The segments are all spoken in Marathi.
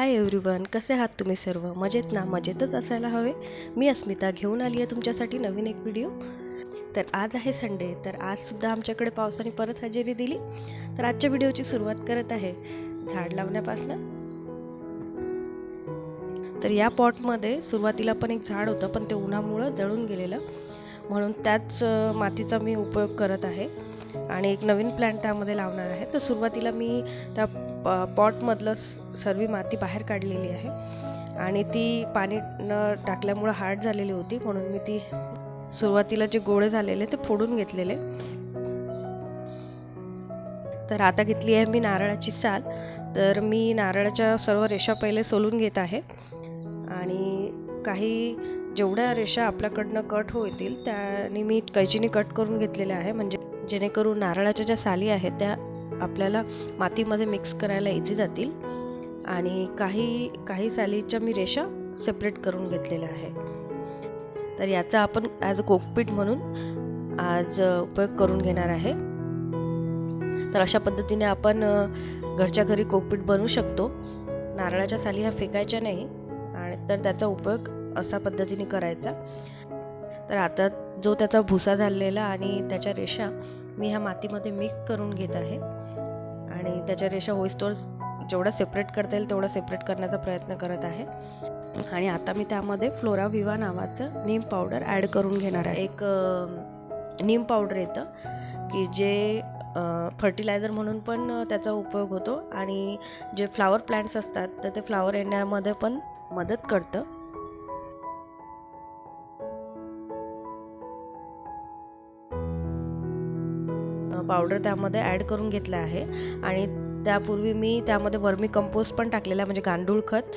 हाय एव्हरीवन कसे आहात तुम्ही सर्व? मजेत ना? मजेतच असायला हवे? मी अस्मिता घेऊन आली आहे तुमच्यासाठी नवीन एक व्हिडिओ तर आज आहे संडे तर आजसुद्धा आमच्याकडे पावसाने परत हजेरी दिली. तर आजच्या व्हिडिओची सुरुवात करत आहे. झाड लावण्यापासनं. तर या पॉटमध्ये सुरुवातीला पण एक झाड होतं पण ते उन्हामुळं जळून गेलेलं. म्हणून त्याच मातीचा मी उपयोग करत आहे. आणि एक नवीन प्लॅन्ट त्यामध्ये लावणार आहे. तर सुरुवातीला मी त्या प पॉटमधलं स- सर्व माती बाहेर काढलेली आहे. आणि ती पाणी न टाकल्यामुळं हार्ड झालेली होती म्हणून मी ती सुरुवातीला जे गोळे झालेले ते फोडून घेतलेले. तर आता घेतली आहे मी नारळाची साल. तर मी नारळाच्या सर्व रेषा पहिले सोलून घेत आहे. आणि काही जेवढ्या रेषा आपल्याकडनं कट होतील त्याने मी कैचीने कट करून घेतलेल्या आहे. म्हणजे जेणेकरून नारळाच्या ज्या साली आहेत त्या आपल्याला मातीमध्ये मिक्स करायला इझी जातील. आणि काही काही सालीच्या मी रेषा सेपरेट करून घेतलेल्या आहे तर याचा आपण ॲज अ कोकपीट म्हणून आज उपयोग करून घेणार आहे. तर अशा पद्धतीने आपण घरच्या घरी कोकपीट बनवू शकतो. नारळाच्या साली ह्या फेकायच्या नाही. आणि तर त्याचा उपयोग अशा पद्धतीने करायचा. तर आता जो त्याचा भुसा झालेला आणि त्याच्या रेषा मी ह्या मातीमध्ये मिक्स करून घेत आहे. आणि त्याच्या रेषा होईस्तोवर जेवढा सेपरेट करता येईल तेवढा सेपरेट करण्याचा प्रयत्न करत आहे. आणि आता मी त्यामध्ये फ्लोरा विवा नावाचं नीम पावडर ॲड करून घेणार आहे. एक नीम पावडर येतं की जे फर्टिलायझर म्हणून पण त्याचा उपयोग होतो आणि जे फ्लावर प्लांट्स असतात तर ते फ्लावर येण्यामध्ये पण मदत करतं. पावडर त्यामध्ये ॲड करून घेतलं आहे. आणि त्यापूर्वी मी त्यामध्ये वर्मी कंपोस्ट पण टाकलेला म्हणजे गांडूळ खत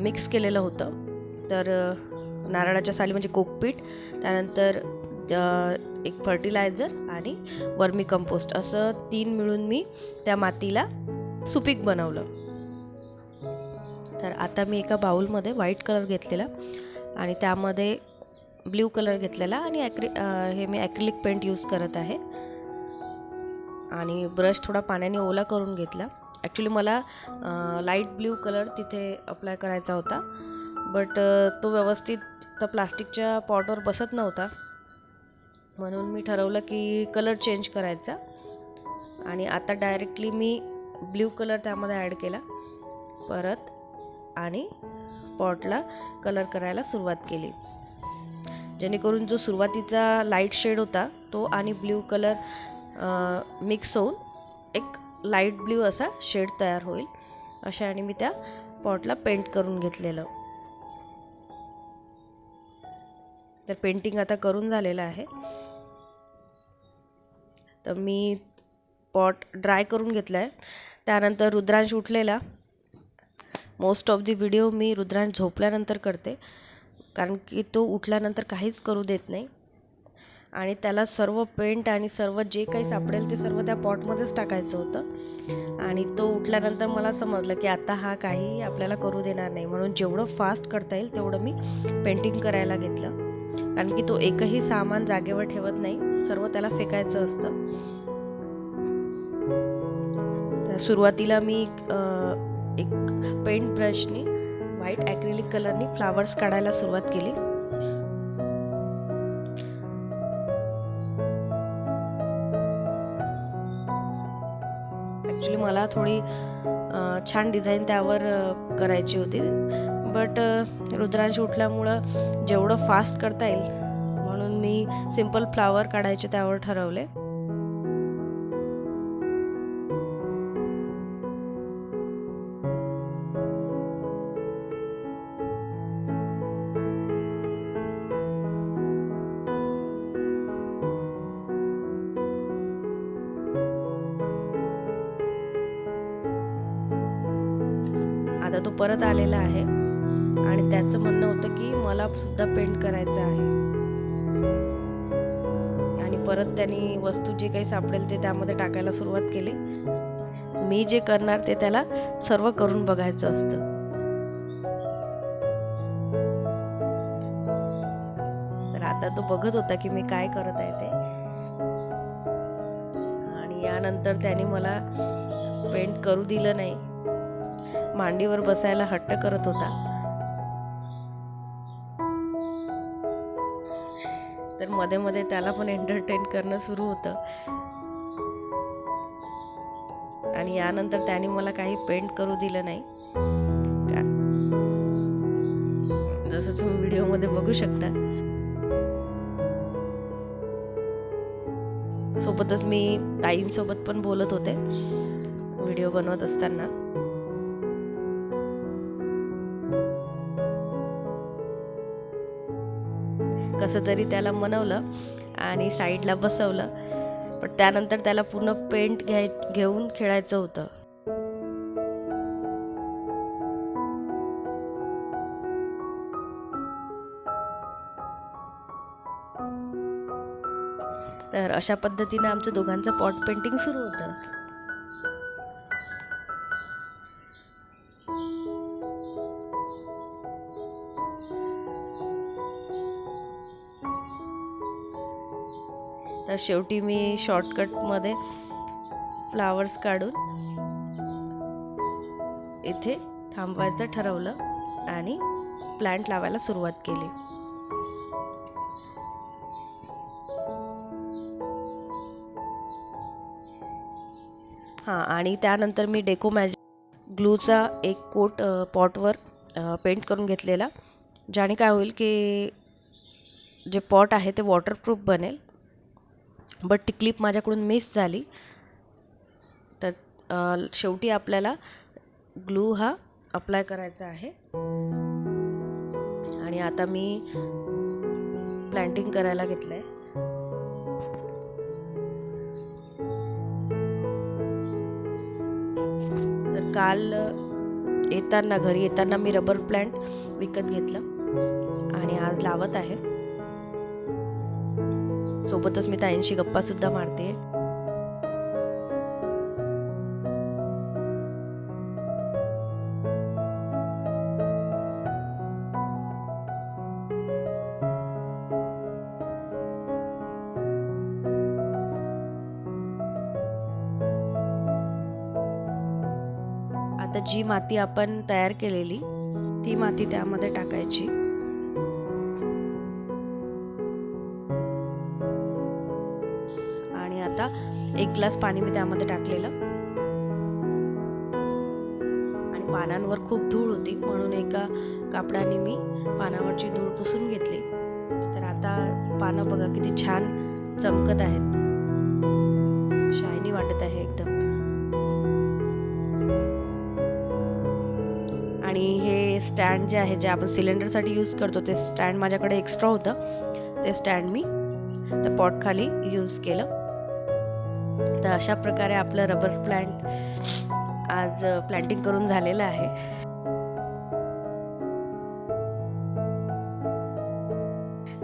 मिक्स केलेलं होतं. तर नारळाच्या साली म्हणजे कोकपीट त्यानंतर एक फर्टिलायझर आणि वर्मी कंपोस्ट. असं तीन मिळून मी त्या मातीला सुपीक बनवलं. तर आता मी एका बाउलमध्ये व्हाईट कलर घेतलेला आणि त्यामध्ये ब्ल्यू कलर घेतलेला आणि ॲक्रि हे मी ॲक्रिलिक पेंट यूज करत आहे. आणि ब्रश थोडा पाण्याने ओला करून घेतला. ॲक्च्युली मला लाइट ब्ल्यू कलर तिथे अप्लाय करायचा होता. बट तो व्यवस्थित त्या प्लास्टिकच्या पॉटवर बसत नव्हता. म्हणून मी ठरवलं की कलर चेंज करायचा. आणि आता डायरेक्टली मी ब्ल्यू कलर त्यामध्ये ॲड केला. परत आणि पॉटला कलर करायला सुरुवात केली. जेणेकरून जो सुरुवातीचा लाइट शेड होता तो आणि ब्ल्यू कलर मिक्स होऊन एक लाइट ब्ल्यू असा शेड तयार होईल. अशा आणि मी त्या पॉटला पेंट करून घेतलेलं. तर पेंटिंग आता करून झालेलं आहे. तर मी पॉट ड्राय करून घेतला आहे त्यानंतर रुद्रांश उठलेला. मोस्ट ऑफ दी व्हिडिओ मी रुद्रांश झोपल्यानंतर करते. कारण की तो उठल्यानंतर काहीच करू देत नाही. आणि त्याला सर्व पेंट आणि सर्व जे काही सापडेल ते सर्व त्या पॉटमध्येच टाकायचं होतं. आणि तो उठल्यानंतर मला समजलं की आता हा काही आपल्याला करू देणार नाही. म्हणून जेवढं फास्ट करता येईल तेवढं मी पेंटिंग करायला घेतलं. कारण की तो एकही सामान जागेवर ठेवत नाही. सर्व त्याला फेकायचं असतं. तर सुरुवातीला मी एक पेंट ब्रशनी व्हाईट ॲक्रिलिक कलरनी फ्लावर्स काढायला सुरुवात केली. ॲक्च्युली मला थोडी छान डिझाईन त्यावर करायची होती. बट रुद्रांश उठल्यामुळं जेवढं फास्ट करता येईल म्हणून मी सिंपल फ्लावर काढायचे त्यावर ठरवले. आता तो परत आलेला आहे. आणि त्याचं म्हणणं होतं की मला सुद्धा पेंट करायचं आहे. आणि परत त्यांनी वस्तू जे काही सापडेल ते त्यामध्ये टाकायला सुरुवात केली. मी जे करणार ते त्याला सर्व करून बघायचं असतं. तर आता तो बघत होता की मी काय करत आहे ते. आणि यानंतर त्याने मला पेंट करू दिलं नाही. मांडीवर बसायला हट्ट करत होता. तर मध्ये मध्ये त्याला पण एंटरटेन करणं सुरू होतं. आणि यानंतर त्याने मला काही पेंट करू दिलं नाही. का? जसं तुम्ही व्हिडिओमध्ये बघू शकता. सोबतच मी ताईंसोबत पण बोलत होते. व्हिडिओ बनवत असताना. असं तरी त्याला मनवलं आणि साईडला बसवलं. पण त्यानंतर त्याला पूर्ण पेंट घ्याय घेऊन खेळायचं होतं. तर अशा पद्धतीनं आमचं दोघांचं पॉट पेंटिंग सुरू होतं. तर शेवटी मी शॉर्टकटमध्ये फ्लावर्स काढून इथे थांबवायचं ठरवलं आणि प्लांट लावायला सुरुवात केली. हां आणि त्यानंतर मी डेको मॅजिक ग्लूचा एक कोट पॉटवर पेंट करून घेतलेला ज्याने काय होईल की जे पॉट आहे ते वॉटरप्रूफ बनेल. बट ती क्लिप माझ्याकडून मिस झाली. तर शेवटी आपल्याला ग्लू हा अप्लाय करायचा आहे. आणि आता मी प्लॅन्टिंग करायला घेतलं आहे तर काल येताना घरी येताना मी रबर प्लॅन्ट विकत घेतलं. आणि आज लावत आहे. सोबतच मी ताईंशी गप्पा सुद्धा मारते. आता जी माती आपण तयार केलेली ती माती त्यामध्ये टाकायची. आता एक ग्लास पाणी मी त्यामध्ये टाकलेलं. आणि पानांवर खूप धूळ होती म्हणून एका कापडाने मी पानावरची धूळ पुसून घेतली. तर आता पानं बघा किती छान चमकत आहेत. शायनी वाटत आहे एकदम. आणि हे स्टँड जे आहे जे आपण सिलेंडरसाठी यूज करतो ते स्टँड माझ्याकडे एक्स्ट्रा होतं. ते स्टँड मी त्या पॉटखाली यूज केलं. तर अशा प्रकारे आपलं रबर प्लांट आज प्लांटिंग करून झालेलं आहे.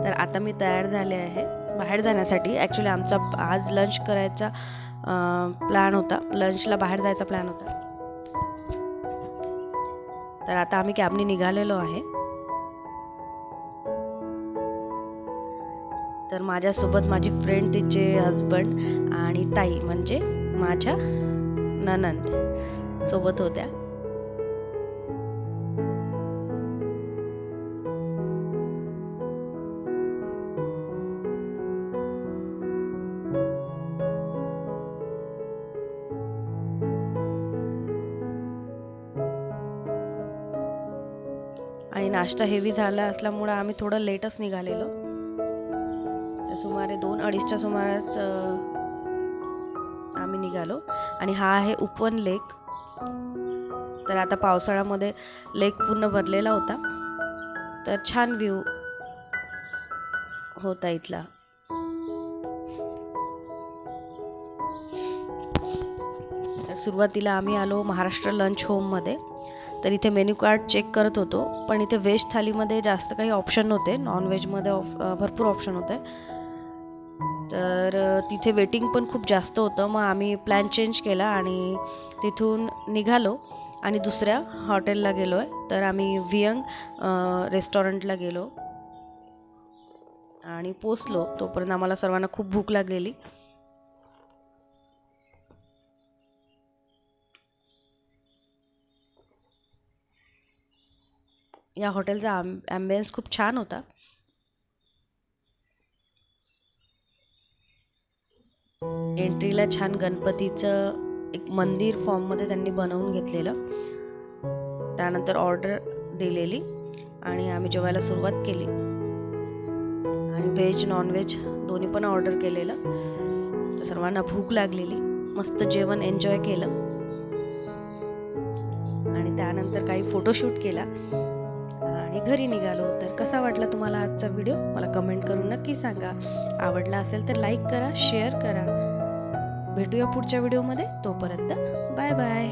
तर आता मी तयार झाले आहे बाहेर जाण्यासाठी. ॲक्च्युली आमचा आज लंच करायचा प्लॅन होता. लंचला बाहेर जायचा प्लॅन होता. तर आता आम्ही कॅबने निघालेलो आहे. तर माझ्यासोबत माझी फ्रेंड तिचे हजबंड आणि ताई म्हणजे माझ्या ननंद सोबत होत्या. आणि नाश्ता हेवी झाला असल्यामुळं आम्ही थोडं लेटच निघालेलो. सुमारे दोन अडीचच्या सुमारास आम्ही निघालो. आणि हा आहे उपवन लेक. तर आता पावसाळ्यामध्ये लेक पूर्ण भरलेला होता. तर छान व्ह्यू होता इथला. तर सुरुवातीला आम्ही आलो महाराष्ट्र लंच होममध्ये. तर इथे मेन्यू कार्ड चेक करत होतो. पण इथे व्हेज थालीमध्ये जास्त काही ऑप्शन नव्हते. नॉन व्हेजमध्ये ऑफ भरपूर ऑप्शन होते. तर तिथे वेटिंग पण खूप जास्त होतं. मग आम्ही प्लॅन चेंज केला आणि तिथून निघालो आणि दुसऱ्या हॉटेलला गेलो आहे तर आम्ही वियंग रेस्टॉरंटला गेलो आणि पोचलो. तोपर्यंत आम्हाला सर्वांना खूप भूक लागलेली. या हॉटेलचा आम ॲम्बियन्स खूप छान होता. एंट्रीला छान गणपतीचं एक मंदिर फॉर्ममध्ये त्यांनी बनवून घेतलेलं. त्यानंतर ऑर्डर दिलेली आणि आम्ही जेवायला सुरुवात केली. आणि व्हेज नॉनव्हेज दोन्ही पण ऑर्डर केलेलं. तर सर्वांना भूक लागलेली. मस्त जेवण एन्जॉय केलं. आणि त्यानंतर काही फोटोशूट केला. आणि घरी निघालो. तर कसा वाटला तुम्हाला आजचा व्हिडिओ? मला कमेंट करून नक्की सांगा. आवडला असेल तर लाईक करा शेअर करा. भेटूया पुढच्या व्हिडिओमध्ये. तोपर्यंत बाय बाय.